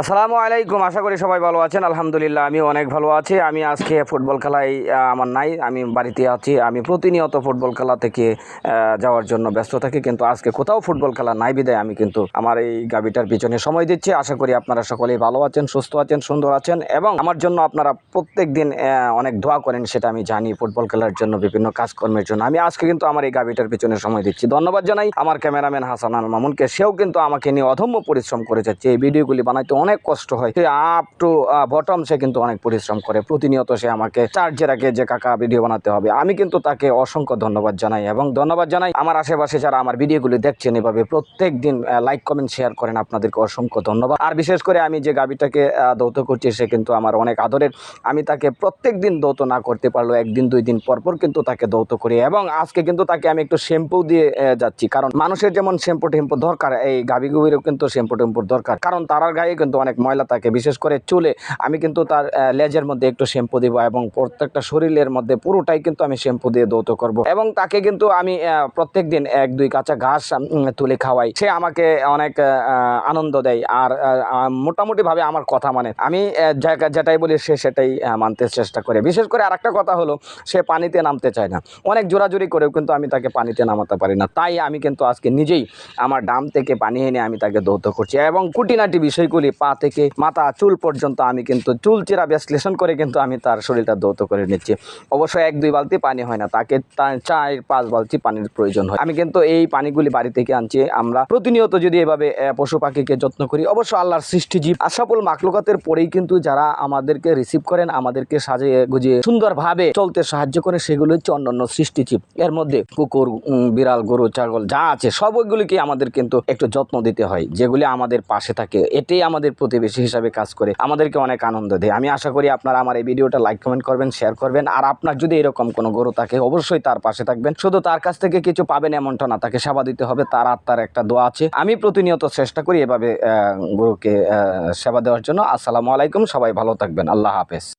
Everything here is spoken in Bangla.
আসসালামু আলাইকুম, আশা করি সবাই ভালো আছেন। আলহামদুলিল্লাহ আমি অনেক ভালো আছি। আমি আজকে ফুটবল খেলায় আমার নাই। আমি বাড়িতে আছি। আমি প্রতিনিয়ত ফুটবল খেলা থেকে যাওয়ার জন্য ব্যস্ত থাকি, কিন্তু আজকে কোথাও ফুটবল খেলা নাই বিদায়। আমি কিন্তু আমার এই গাবিটার পিছনে সময় দিচ্ছি। আশা করি আপনারা সকলেই ভালো আছেন, সুস্থ আছেন, সুন্দর আছেন, এবং আমার জন্য আপনারা প্রত্যেক দিন অনেক দোয়া করেন, সেটা আমি জানি ফুটবল খেলার জন্য বিভিন্ন কাজকর্মের জন্য। আমি আজকে কিন্তু আমার এই গাবিটার পিছনে সময় দিচ্ছি। ধন্যবাদ জানাই। আমার ক্যামেরাম্যান হাসান আল মামুনকে, সেও কিন্তু আমাকে নিয়ে অধম্য পরিশ্রম করে যাচ্ছে। এই ভিডিওগুলি বানাইতে অনেক কষ্ট হয়। সে আপ টু বটম সে কিন্তু অনেক পরিশ্রম করে। প্রতিনিয়ত সে আমাকে চার্জে রাখে যে, কাকা ভিডিও বানাতে হবে। আমি কিন্তু তাকে অসংখ্য ধন্যবাদ জানাই এবং ধন্যবাদ জানাই আমার আশেপাশে যারা আমার ভিডিওগুলি দেখছেন এভাবে প্রত্যেক দিন লাইক কমেন্ট শেয়ার করেন, আপনাদেরকে অসংখ্য ধন্যবাদ। আর বিশেষ করে আমি যে গাবিটাকে দৌত করছি, সে কিন্তু আমার অনেক আদরের। আমি তাকে প্রত্যেক দিন দৌত না করতে পারলেও একদিন, দুই দিন পর পর কিন্তু তাকে দৌত করি এবং আজকে কিন্তু তাকে আমি একটু শ্যাম্পু দিয়ে যাচ্ছি। কারণ মানুষের যেমন শ্যাম্পু টেম্পু দরকার, এই গাবি গুবিরও কিন্তু শ্যাম্পু টেম্পুর দরকার। কারণ তারার গায়ে কিন্তু অনেক ময়লা থাকে, বিশেষ করে চুলে। আমি কিন্তু তার লেজের মধ্যে একটু শ্যাম্পু দিব এবং প্রত্যেকটা শরীরের মধ্যে পুরোটাই কিন্তু আমি শ্যাম্পু দিয়ে দৌত করব। এবং তাকে কিন্তু আমি প্রত্যেক দিন এক, দুই কাঁচা ঘাস তুলে খাওয়াই। সে আমাকে অনেক আনন্দ দেয় আর মোটামুটিভাবে আমার কথা মানে। আমি যেটাই বলি সে সেটাই মানতে চেষ্টা করে। বিশেষ করে আরেকটা কথা হলো, সে পানিতে নামতে চায় না। অনেক জোরাজুরি করেও কিন্তু আমি তাকে পানিতে নামাতে পারি না। তাই আমি কিন্তু আজকে নিজেই আমার ডাম থেকে পানি এনে আমি তাকে দৌত করছি। এবং কুটিনাটি বিষয়গুলি পা থেকে মাথা, চুল পর্যন্ত আমি কিন্তু চুল চেরা বিশ্লেষণ করে কিন্তু আমি তার শরীরটা দৌত করে নিচ্ছি। অবশ্য এক, দুই বালতি পানি হয় না, তাকে চার, পাঁচ বালতি পানির প্রয়োজন হয়। আমি কিন্তু এই পানিগুলি বাড়ি থেকে আনছি। আমরা প্রতিনিয়ত যদি এভাবে পশু পাখিকে যত্ন করি, অবশ্য আল্লাহর সৃষ্টিজীব আশাফুল মাকলুকাতের পরেই কিন্তু যারা আমাদেরকে রিসিভ করেন, আমাদেরকে সাজিয়ে গুজিয়ে সুন্দরভাবে চলতে সাহায্য করে, সেগুলো হচ্ছে অন্যান্য সৃষ্টিজীব। এর মধ্যে কুকুর বিড়াল, গরু, ছাগল যা আছে, সবগুলিকে আমাদের কিন্তু একটু যত্ন দিতে হয়, যেগুলি আমাদের পাশে থাকে। এটাই আমাদের প্রতিবেশী হিসাবে কাজ করে, আমাদেরকে অনেক আনন্দ দেয়। আমি আশা করি আপনারা আমার এই ভিডিওটা লাইক কমেন্ট করবেন শেয়ার করবেন। আর আপনার যদি এরকম কোনো গরু থাকে, অবশ্যই তার পাশে থাকবেন। শুধু তার কাছ থেকে কিছু পাবেন এমনটা না, তাকে সেবা দিতে হবে, তার আত্মার একটা দোয়া আছে। আমি প্রতিনিয়ত চেষ্টা করি এভাবে গরুকে সেবা দেওয়ার জন্য। আসসালামু আলাইকুম, সবাই ভালো থাকবেন। আল্লাহ হাফেজ।